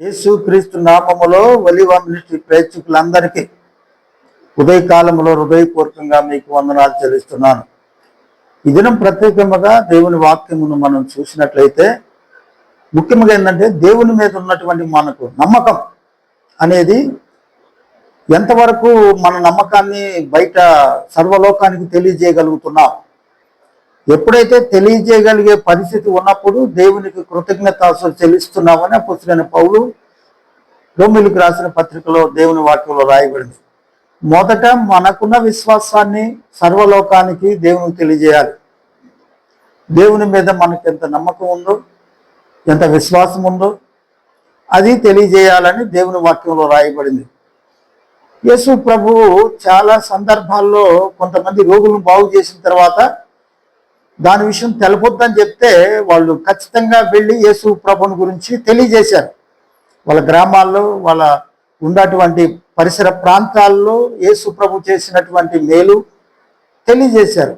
యేసు క్రీస్తు నామములో ఒలివ మినిస్ట్రీ ప్రేక్షకులందరికీ ఉదయకాలంలో హృదయపూర్వకంగా మీకు వందనాలు చెల్లిస్తున్నాను. ఈ దినం ప్రత్యేకముగా దేవుని వాక్యమును మనం చూసినట్లయితే ముఖ్యంగా ఏంటంటే దేవుని మీద ఉన్నటువంటి మనకు నమ్మకం అనేది ఎంతవరకు మన నమ్మకాన్ని బయట సర్వలోకానికి తెలియజేయగలుగుతున్నాం? ఎప్పుడైతే తెలియజేయగలిగే పరిస్థితి ఉన్నప్పుడు దేవునికి కృతజ్ఞత చెల్లిస్తున్నామని అప్పుడు పౌలు రోమిలకు రాసిన పత్రికలో దేవుని వాక్యంలో రాయబడింది. మొదట మనకున్న విశ్వాసాన్ని సర్వలోకానికి దేవునికి తెలియజేయాలి. దేవుని మీద మనకు ఎంత నమ్మకం ఉందో ఎంత విశ్వాసం ఉందో అది తెలియజేయాలని దేవుని వాక్యంలో రాయబడింది. యేసు ప్రభువు చాలా సందర్భాల్లో కొంతమంది రోగులను బాగు చేసిన తర్వాత దాని విషయం తెలపొద్దని చెప్తే వాళ్ళు ఖచ్చితంగా వెళ్ళి యేసు ప్రభుని గురించి తెలియజేశారు. వాళ్ళ గ్రామాల్లో వాళ్ళ ఉన్నటువంటి పరిసర ప్రాంతాల్లో యేసు ప్రభు చేసినటువంటి మేలు తెలియజేశారు.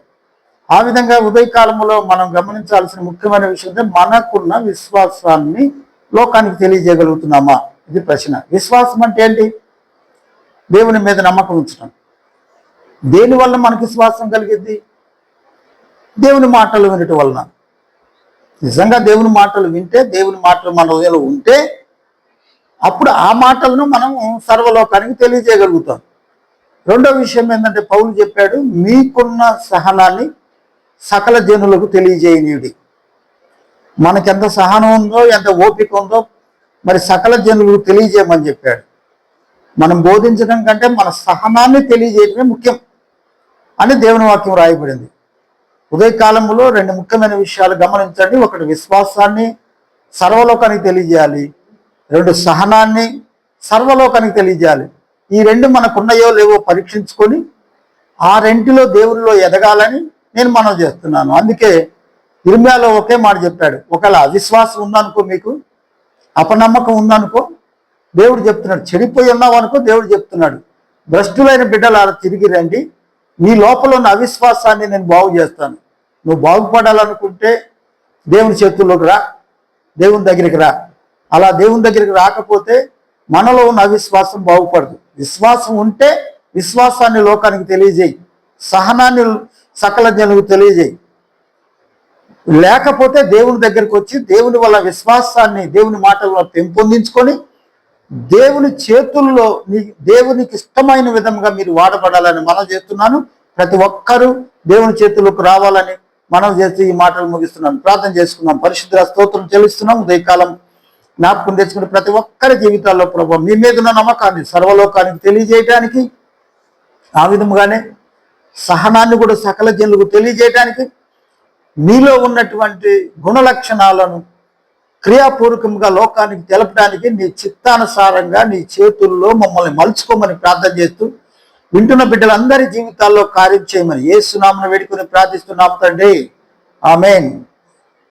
ఆ విధంగా ఉదయకాలంలో మనం గమనించాల్సిన ముఖ్యమైన విషయం అంటే మనకున్న విశ్వాసాన్ని లోకానికి తెలియజేయగలుగుతున్నామా? ఇది ప్రశ్న. విశ్వాసం అంటే ఏంటి? దేవుని మీద నమ్మకం ఉంచడం దేనివల్ల మనకి విశ్వాసం కలిగింది దేవుని మాటలు వినటం వలన. నిజంగా దేవుని మాటలు వింటే దేవుని మాటలు మన హృదయంలో ఉంటే అప్పుడు ఆ మాటలను మనం సర్వలోకానికి తెలియజేయగలుగుతాం. రెండో విషయం ఏంటంటే పౌలు చెప్పాడు మీకున్న సహనాన్ని సకల జనులకు తెలియజేయనీయుడి. మనకెంత సహనం ఉందో ఎంత ఓపిక ఉందో మరి సకల జనులకు తెలియజేయమని చెప్పాడు. మనం బోధించడం కంటే మన సహనాన్ని తెలియజేయడమే ముఖ్యం అని దేవుని వాక్యం రాయబడింది. ఉదయకాలంలో రెండు ముఖ్యమైన విషయాలు గమనించండి. ఒకటి విశ్వాసాన్ని సర్వలోకానికి తెలియజేయాలి. రెండు సహనాన్ని సర్వలోకానికి తెలియజేయాలి. ఈ రెండు మనకున్నాయో లేవో పరీక్షించుకొని ఆ రెంటిలో దేవుడిలో ఎదగాలని నేను మనం చేస్తున్నాను. అందుకే ఇర్మియాలో ఒకే మాట చెప్పాడు. ఒకవేళ అవిశ్వాసం ఉందనుకో మీకు అపనమ్మకం ఉందనుకో దేవుడు చెప్తున్నాడు. చెడిపోయి ఉన్నావు అనుకో దేవుడు చెప్తున్నాడు. భ్రష్టులైన బిడ్డలు అలా తిరిగి రండి. నీ లోపల ఉన్న అవిశ్వాసాన్ని నేను బాగు చేస్తాను. నువ్వు బాగుపడాలనుకుంటే దేవుని చేతుల్లోకి రా దేవుని దగ్గరికి రా. అలా దేవుని దగ్గరికి రాకపోతే మనలో ఉన్న అవిశ్వాసం బాగుపడదు. విశ్వాసం ఉంటే విశ్వాసాన్ని లోకానికి తెలియజేయి. సహనాన్ని సకల జనులకు తెలియజేయి. లేకపోతే దేవుని దగ్గరికి వచ్చి దేవుని వల్ల విశ్వాసాన్ని దేవుని మాటల్లో పెంపొందించుకొని దేవుని చేతుల్లో నీ దేవునికి ఇష్టమైన విధంగా మీరు వాడబడాలని మనం చేస్తున్నాను. ప్రతి ఒక్కరూ దేవుని చేతుల్లోకి రావాలని మనం చేసి ఈ మాటలు ముగిస్తున్నాం. ప్రార్థన చేసుకున్నాం పరిశుద్ధ స్తోత్రం చెల్లిస్తున్నాం. ఉదయకాలం జ్ఞాపకం తెచ్చుకుంటే ప్రతి ఒక్కరి జీవితాల్లో ప్రభావ మీ మీద ఉన్న నమ్మకాన్ని సర్వలోకానికి తెలియజేయటానికి ఆ విధముగానే సహనాన్ని కూడా సకల జనులకు తెలియజేయటానికి మీలో ఉన్నటువంటి గుణ లక్షణాలను క్రియాపూర్వకంగా లోకానికి తెలపడానికి నీ చిత్తానుసారంగా నీ చేతుల్లో మమ్మల్ని మలుచుకోమని ప్రార్థన చేస్తూ వింటున్న బిడ్డలందరి జీవితాల్లో కార్యం చేయమని ఏ సునామను వేడుకొని ప్రార్థిస్తున్నాం తండ్రి. ఆమెన్.